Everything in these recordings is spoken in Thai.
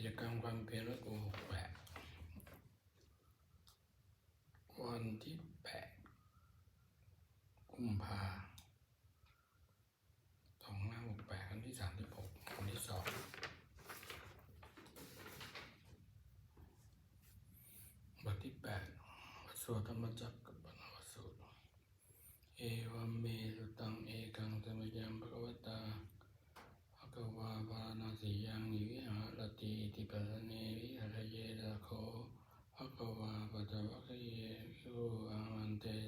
กิจกรรมความเพียรละโกหกแปดวันที่แปดกุมภาสองห้าหกแปดวันที่สามสิบหกวันที่สองบทที่แปดวัสวดธรรมจักรกับปนวสูตร เอวัมเมสุตังเอกังสมยังภควตาภะคะวาภานาสิยังนิวิหารติติปัสสเนวิหา ကဝါဘာနာစီယံဤအာလတိတိပသနေဤအရယေရခောအကဝါပတဝခေယောအမန္တေ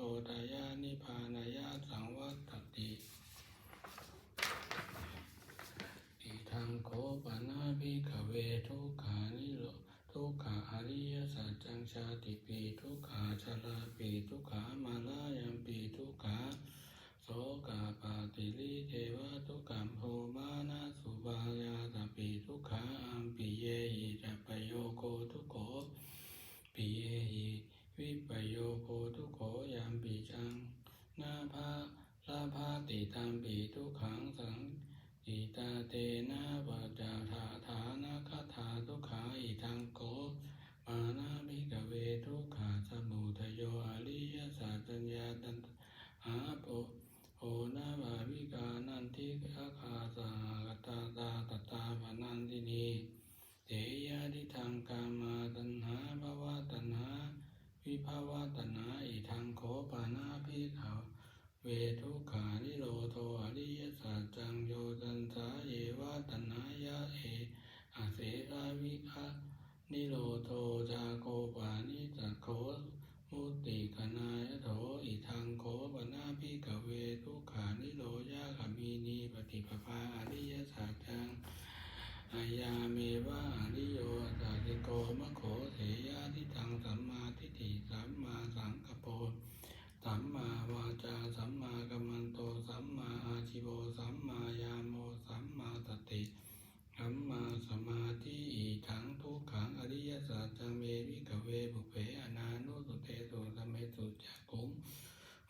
โพธายานิพพานายะสังวัตติอิทังโคปนาภิกเวทุกขานิโรทุกขาอริยสัจจังชาติปีทุกขาชราปีทุกขามาลายังปีทุกขาโสกาปาติลิเทวทุกขมโภมานาสุบายาตปีทุกขาอัมปิเยหิจัปปโยโคทุกโขปิเยหิวิปโยโคทุกโขยามปีจังนาภาลาภาติตัมปีทุกขังสัง อิตาเตนะปัจจาธาฐานะคาถาทุกขาอิทังโกมานามิกเวทุกขาสมุทโยอริยสัจจัญญาตันหาโปโอนาบาวิกานันทิอาคาสากตาตาตตาปนันตินีเตยะทิทังกามาตัณหาภวะตัณหาวิภาวะ ตัณหาอิทังโขปานาภิกขาเวทุขานิโรโทอริยสัจจังโยตันสาเยวะตัณหายะเออาเสราวิคะนิโรโทจาโกปานิจักโขมุติคณายโถอิทังโขปนาภิกเวทุขานิโรยะขมีนีปฏิปภาอริยสัจ อายาเมวะอริโยตัสสิโกมะโขเสยะทิทังสัมมาทิฏฐิสัมมาสังกปรสัมมาวาจาสัมมากัมมันโตสัมมาอาชิโวสัมมายาโมสัมมาสติสัมมาสมาธิอิทังทุกขังอริยสัจจังเมวิกเวบุเพอนานุสุเตสุสัมเมสุจักขุง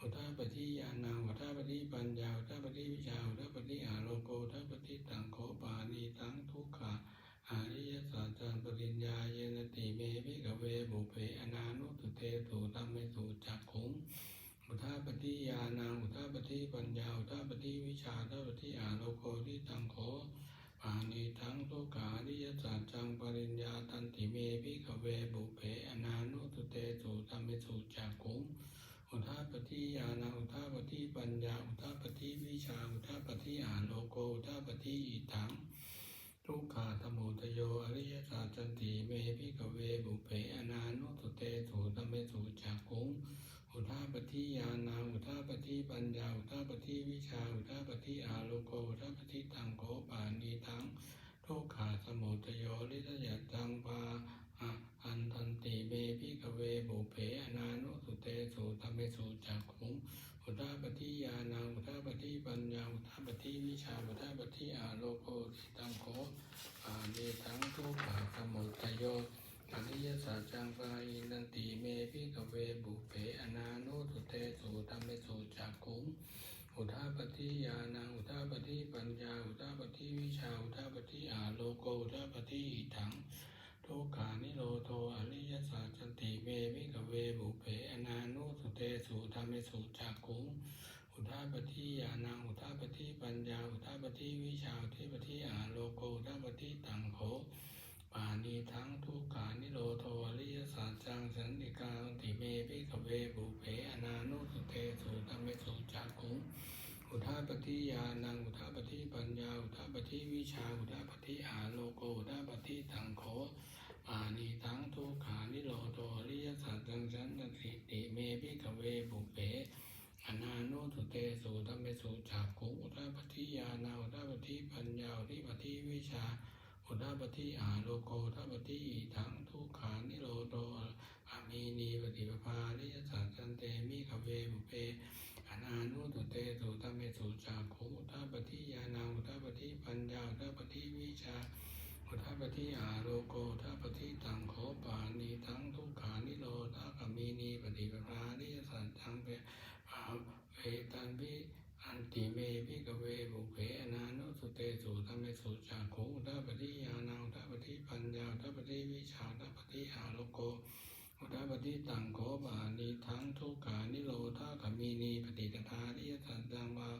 อุทาปฏิยานังอุทาปฏิปัญญาอุทาปฏิวิชาอุทาปฏิอาโลโกอุทาปฏิตังโคปานีตังทุกขาอริยสัจจังปริญญาเยนติเมวิกเวบุเพอนานุสุ เตสุสัมเมสุจักขุงอุทาปฏิยานังอุทาปฏิปัญญาอุทาปฏิวิชาอุทาปฏิอาโลโกทิตังโขปานิทังทุการิยสัจจังปริญญาตันติเมพิขเวบุเพอนานุตุเตสุธรรมสุจักขุงอุทาปฏิยานังอุทาปฏิปัญญาอุทาปฏิวิชาอุทาปฏิอาโลโกอุทาปฏิอิทัง ทุกขาธรรมุทโยอริยสัจจันติเมพิกเวบุเพอนานุตุเตสุธรรมสุจักขุงอุทาปฏิญาณังอุทาปฏิปัญญาอุทาปฏิวิชาอุทาปฏิอาโลโกอุทาปฏิตังโกปานีทังทุกขาสมุทโยลิทยัตตังปาอันตันติเมพิกเวบุเพอนานุสุเตสุธรรมสุจักขุาปฏิญาณังอุทาปฏิปัญญาอุทาปฏิวิชาอุทาปฏิอาโลโกทิตังโขอาเนทังทุกขะสมุทัยโยอริยสัจจังปาอินันติเมพิกเวบุเพอนานุสุเตสุธรรมเมสุจักขุงอุทาปฏิญาณังอุทาปฏิปัญญาอุทาปฏิวิชาอุทาปฏิอาโลโกอุทาปฏิอิทัง ทุกขานิโรโทอริยสัจจันติเมวิกเวบุเพอนานุสุเตสุธรรมสุจักขุงอุทาปฏิญาณังอุทาปฏิปัญญา อุทาปฏิวิชาอุทาปฏิอาโลโกอุทาปฏิตังโขปานีทั้งทุกขานิโรโทอริยสัจจังสันติกาติเมวิกเวบุเพอนานุสุเตสุธรรมสุจักขุงอุทาปฏิญาณังอุทาปฏิปัญ ฏิวิชาอุทาปฏิอาโลโกอุทาปฏิตังโขปานีทั้งทุกขานิโรโตริยสัจจังสันติติเมพิกเวบุเปอนานุสุเตสุธรรมเมสุจักขุอุทาปฏิญาณังอุทาปฏิปัญญาอุทาปฏิวิชาอุทาปฏิอาโลโกอุทาปฏิทังทุกขานิโรโตอามีนีปฏิปภาริยสัจจันเตมิขเวบุเป อนานุตุเตสุตเมสุจักขุอุทาปฏิญาณังอุทาปฏิปัญญาอุทาปฏิวิชาอุทาปฏิอาโลโกอุทาปฏิตังโขปานีทั้งทุกขานิโรธากมีนีปฏิปภานิสัจจังเปภาเวตันวิอันติเมพิกเวบุเพอนานุสุเตสุตเมสุจักขุอุทาปฏิญาณังอุทาปฏิปัญญาอุทาปฏิวิชาอุทาปฏิอาโลโก อุทาปฏิตังโขปานีทั้งทุกขานิโรธาขมีนีปฏิตถาริยสัจจังวา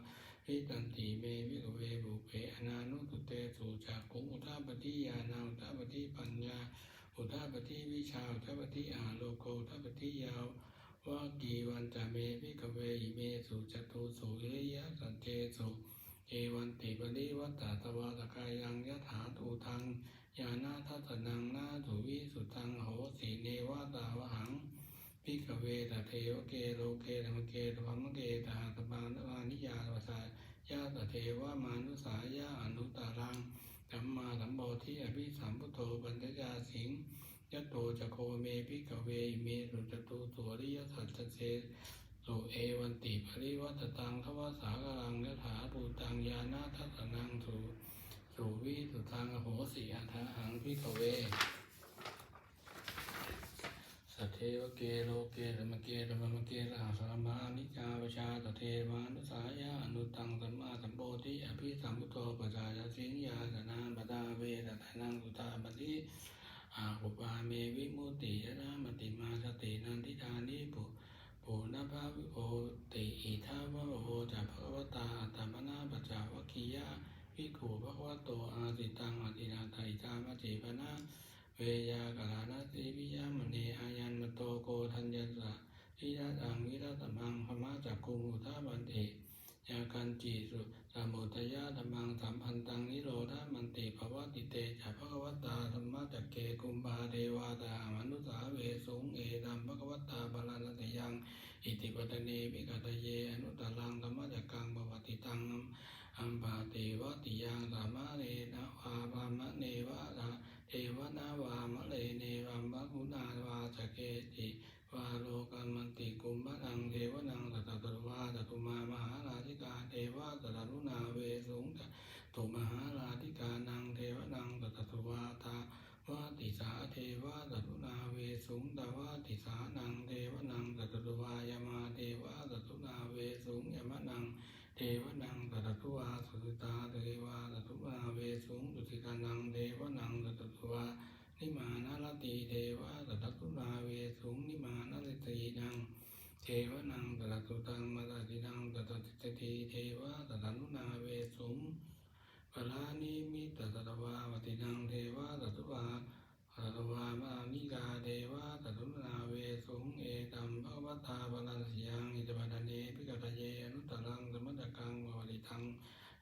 วิตันติเมวิกเวบุเพอนานุตุเตสุจักขุอุทาปฏิญาณังอุทาปฏิปัญญา อุทาปฏิวิชาอุทาปฏิอาโลโกอุทาปฏิยาววากีวันจะเมวิกเวอิเมสุจตุสุเริยะสัจเจสุเอวันติปริวัตตาตวาตกายังยะถาตูทัง ยานาทัตนังนาถุวิสุตังโหสีเนวตาวหังพิกเวตเทวเกโลเกธรรมเกธรรมเกตาตปานวานิยาวสายาตเทวามานุสายาอนุตารังธัมมาสัมโพธิอภิสัมพุทโธปัญญาสิงยะโตจะโคเมพิกเวเมสุจตุสุริยสัจเจสุเอวันติปริวัตตังทวสากลังยถาภูตังยานาทัตนังสุ สุวิสุทางโหสิอัฏฐหังพิกเวสัทเทวเกโลเกธรรมเกธรรมเกรหัสรมานิกาปชาตเทมานุสายาอนุตังสัมมาสัมโพธิอภิสัมพุทโธปัจจายสิงยาสนาปดาเวตทานังสุตาปฏิอาหุปาเมวิมุติยะนามติมาสตินันทิธานิปุปุณภาวิโอติอิทาวะโหจัภควตาอัตตมนาปัจจาวคียา ภิกขุภควโตอาสิตังอธินาไตจามจิปนะเวยากลานาสิวิยามณีอายันมโตโกทัญญสะทิยะตังวิรัตมังพมาจักคุงุทาบันติยากันจิสุสมุทยะธรรมังสัมพันตังนิโรธามันติภวติเตจะภควตาธรรมะจักเกกุมภาเทวาตามนุสาเวสุงเอตัมภควตาบาล อิติปัตเนวิกัตเยอนุตตรังธรรมจักกังปวัติตังอัมปาติวติยังสามะเนนะวาปามะเนวะระเทวนาวามะเลเนวัมบะกุณาวาสเกติวาโลกัมมันติกุมภะนังเทวนังตตตวาตตุมามหาราธิกาเทวะตตรุณาเวสุงตุมหานังเทวนังตตตวาตาวาติสาเท วะตตุนาเวสุงตวาติสานังเทวนังตตตวายมาเทวะตตุนาเวสุงยมะนังเทวนังตถตุวาสุตตาเทวาตถตุวาเวสุงสุติกานังเทวนังตถตุวานิมานาลติเทวาตถตุวาเวสุงนิมานาลตินังเทวนังตถตุตังมาตินังตถติติเทวาตถตุนาเวสุงปลานิมิตตตวาวตินังเทวาตถตุวาต ตาบาลันสยังอิตบาดเนพิกาตเยอนุตตรังสมัตตกังวาริทัง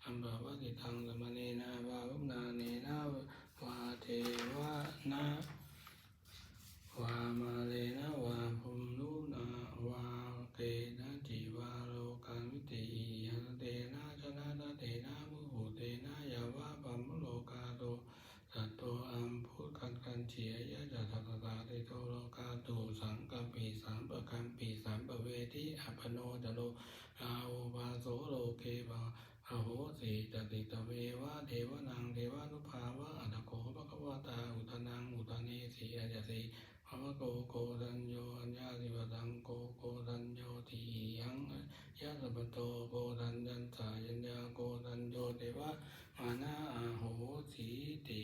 อันบาวติทังสมเนนาบาวุนาเนนาวาเทวะนาวามาเลนาว วะอโหสิจติตเววะเทวนังเทวานุภาวะอัตโกภะคะวะตาอุตนังอุตเนสีอาจสิภวะโกโกตัญโยอัญญาสิวตังโกโกตัญโยทียังยะสัพพโตโกตัญญันสายัญญาโกตัญโยเทวะมานาอโหสีติ